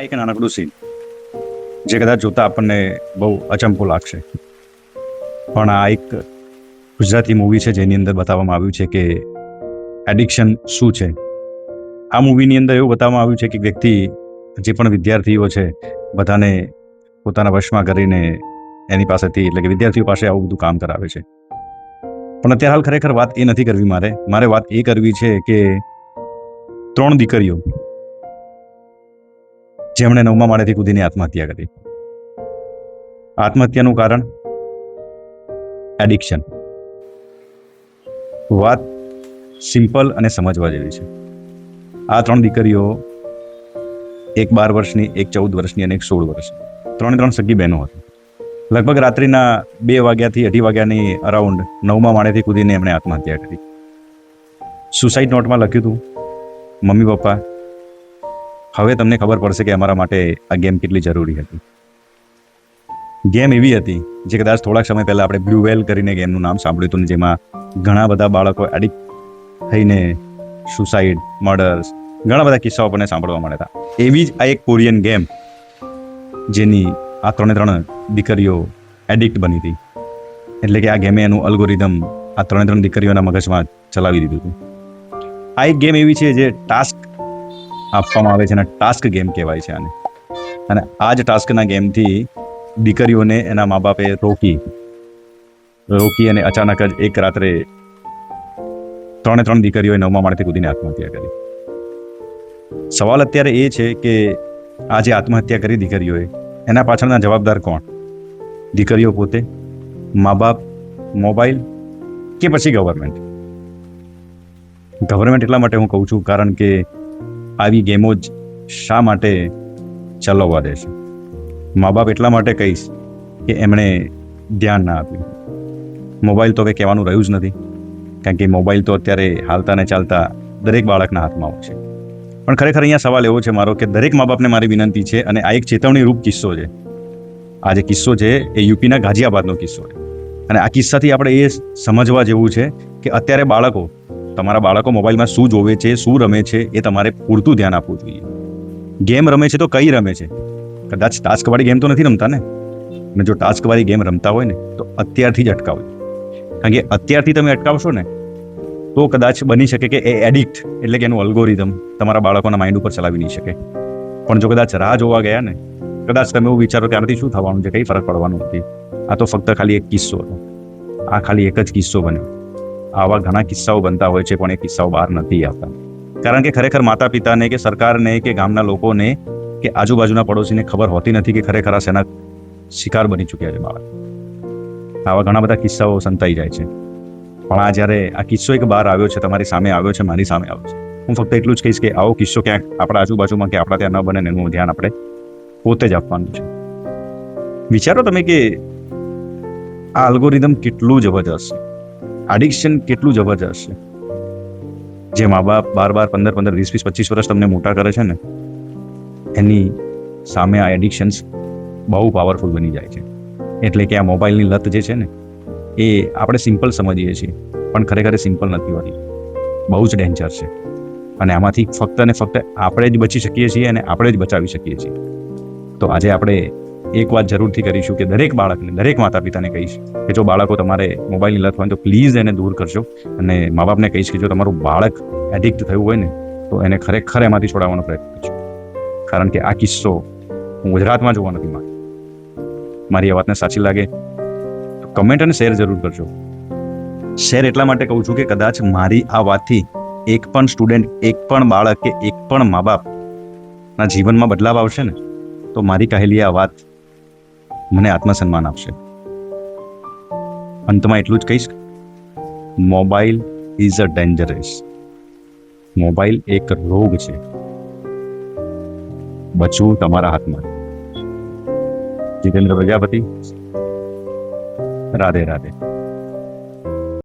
આ એક નાનકડું સીન જે કદાચ જોતા આપણને બહુ અચંપો લાગશે. પણ આ એક ગુજરાતી મૂવી છે, જેની અંદર બતાવવામાં આવ્યું છે કે એડિક્શન શું છે. આ મૂવીની અંદર એવું બતાવવામાં આવ્યું છે કે વ્યક્તિ, જે પણ વિદ્યાર્થીઓ છે, બધાને પોતાના વશમાં કરીને એની પાસેથી, એટલે કે વિદ્યાર્થીઓ પાસે આવું બધું કામ કરાવે છે. પણ અત્યારે હાલ ખરેખર વાત એ નથી કરવી મારે. મારે વાત એ કરવી છે કે ત્રણ દીકરીઓ જેમણે નવમા માળેથી કૂદીને આત્મહત્યા કરી. આત્મહત્યાનું કારણ? એડિક્શન. વાત સિમ્પલ અને સમજવા જેવી છે. આ ત્રણ દીકરીઓ એક બાર વર્ષની, એક ચૌદ વર્ષની અને એક સોળ વર્ષની. ત્રણે ત્રણ સગી બહેનો હતી. લગભગ રાત્રિના બે વાગ્યાથી અઢી વાગ્યાની અરાઉન્ડ નવમા માળેથી કૂદીને એમણે આત્મહત્યા કરી. સુસાઇડ નોટમાં લખ્યું હતું, મમ્મી પપ્પા હવે તમને ખબર પડશે કે અમારા માટે આ ગેમ કેટલી જરૂરી હતી. ગેમ એવી હતી જે કદાચ થોડાક સમય પહેલાં આપણે બ્લુ વેલ કરીને ગેમનું નામ સાંભળ્યું હતું જેમાં ઘણા બધા બાળકો એડિક્ટ થઈને સુસાઇડ મર્ડર્સ ઘણા બધા કિસ્સાઓ આપણને સાંભળવા મળ્યા હતા. એવી જ આ એક કોરિયન ગેમ જેની આ ત્રણે ત્રણ દીકરીઓ એડિક્ટ બની હતી. એટલે કે આ ગેમે એનું અલ્ગોરિધમ આ ત્રણે ત્રણ દીકરીઓના મગજમાં ચલાવી દીધું હતું. આ એક ગેમ એવી છે જે ટાસ્ક આપવામાં આવે છે અને ટાસ્ક ગેમ કહેવાય છે આને. અને આ જ ટાસ્કના ગેમથી દીકરીઓને એના મા બાપે રોકી રોકી અને અચાનક જ એક રાત્રે ત્રણે ત્રણ દીકરીઓએ નવમા માળેથી કૂદીને આત્મહત્યા કરી. સવાલ અત્યારે એ છે કે આ જે આત્મહત્યા કરી દીકરીઓએ, એના પાછળના જવાબદાર કોણ? દીકરીઓ પોતે, મા બાપ, મોબાઈલ કે પછી ગવર્મેન્ટ ગવર્મેન્ટ એટલા માટે હું કહું છું કારણ કે આવી ગેમો જ શા માટે ચલાવવા દે છે મા બાપ એટલા માટે કહીશ કે એમણે ધ્યાન ના આપ્યું. મોબાઈલ તો હવે કહેવાનું રહ્યું જ નથી, કારણ કે મોબાઈલ તો અત્યારે હાલતા ને ચાલતા દરેક બાળકના હાથમાં હોય છે. પણ ખરેખર અહીંયા સવાલ એવો છે મારો કે દરેક મા બાપને મારી વિનંતી છે અને આ એક ચેતવણી રૂપ કિસ્સો છે. આ જે કિસ્સો છે એ યુપીના ગાઝિયાબાદનો કિસ્સો છે. અને આ કિસ્સાથી આપણે એ સમજવા જેવું છે કે અત્યારે બાળકો તમારા બાળકો મોબાઈલમાં શું જોવે છે, શું રમે છે, એ તમારે પૂરતું ધ્યાન આપવું જોઈએ. ગેમ રમે છે તો કઈ રમે છે? કદાચ ટાસ્કવાળી ગેમ તો નથી રમતા ને? અને જો ટાસ્કવાળી ગેમ રમતા હોય ને, તો અત્યારથી જ અટકાવજો. કારણ કે અત્યારથી તમે અટકાવશો ને, તો કદાચ બની શકે કે એ એડિક્ટ એટલે કે એનું અલ્ગોરિધમ તમારા બાળકોના માઇન્ડ ઉપર ચલાવી નહીં શકે. પણ જો કદાચ રાહ જોવા ગયા ને, કદાચ તમે એવું વિચારો કે આનાથી શું થવાનું છે, કંઈ ફરક પડવાનો નથી. આ તો ફક્ત ખાલી એક કિસ્સો હતો. આ ખાલી એક જ કિસ્સો બન્યો. આવા ઘણા કિસ્સાઓ બનતા હોય છે, પણ એ કિસ્સાઓ બહાર નથી આવતા. કારણ કે ખરેખર માતા પિતાને કે સરકારને કે ગામના લોકોને કે આજુબાજુના પડોશીને ખબર હોતી નથી કે ખરેખર આ સેના શિકાર બની ચૂક્યા છે બાળક. આવા ઘણા બધા કિસ્સાઓ સંતાઈ જાય છે. પણ આ જ્યારે આ કિસ્સો એક બહાર આવ્યો છે, તમારી સામે આવ્યો છે, મારી સામે આવ્યો છે. હું ફક્ત એટલું જ કહીશ કે આવો કિસ્સો ક્યાંક આપણા આજુબાજુમાં કે આપણા ત્યાં ન બને એનું ધ્યાન આપણે પોતે જ આપવાનું છે. વિચારો તમે કે આ અલ્ગોરિધમ કેટલું જબરજસ્ત છે. એડિક્શન કેટલું જબરજસ્ત છે? જે મા બાપ બાર બાર, પંદર પંદર, વીસ વીસ, પચીસ વર્ષ તમને મોટા કરે છે ને, એની સામે આ એડિક્શન્સ બહુ પાવરફુલ બની જાય છે. એટલે કે આ મોબાઈલની લત જે છે ને, એ આપણે સિમ્પલ સમજીએ છીએ, પણ ખરેખર સિમ્પલ નથી હોતી. બહુ જ ડેન્જર છે. અને આમાંથી ફક્ત ને ફક્ત આપણે જ બચી શકીએ છીએ અને આપણે જ બચાવી શકીએ છીએ. તો આજે આપણે એક વાત જરૂરથી કરીશું કે દરેક બાળકને, દરેક માતા પિતાને કહીશ કે જો બાળકો તમારે મોબાઈલની લત હોય તો પ્લીઝ એને દૂર કરજો. અને મા બાપને કહીશ કે જો તમારું બાળક એડિક્ટ થયું હોય ને, તો એને ખરેખર એમાંથી છોડાવવાનો પ્રયત્ન કરજો. કારણ કે આ કિસ્સો હું ગુજરાતમાં જોવા નથી માંગતો. મારી આ વાતને સાચી લાગે તો કમેન્ટ અને શેર જરૂર કરજો. શેર એટલા માટે કહું છું કે કદાચ મારી આ વાતથી એક પણ સ્ટુડન્ટ એક પણ બાળક કે એક પણ મા બાપના જીવનમાં બદલાવ આવશે ને, તો મારી કહેલી આ વાત મને આત્મસન્માન આપશે. અંતમાં એટલું જ કહીશ, mobile is a dangerous mobile એક રોગ છે. બચવું તમારા હાથમાં. જીતેન્દ્ર પ્રજાપતિ. રાધે રાધે.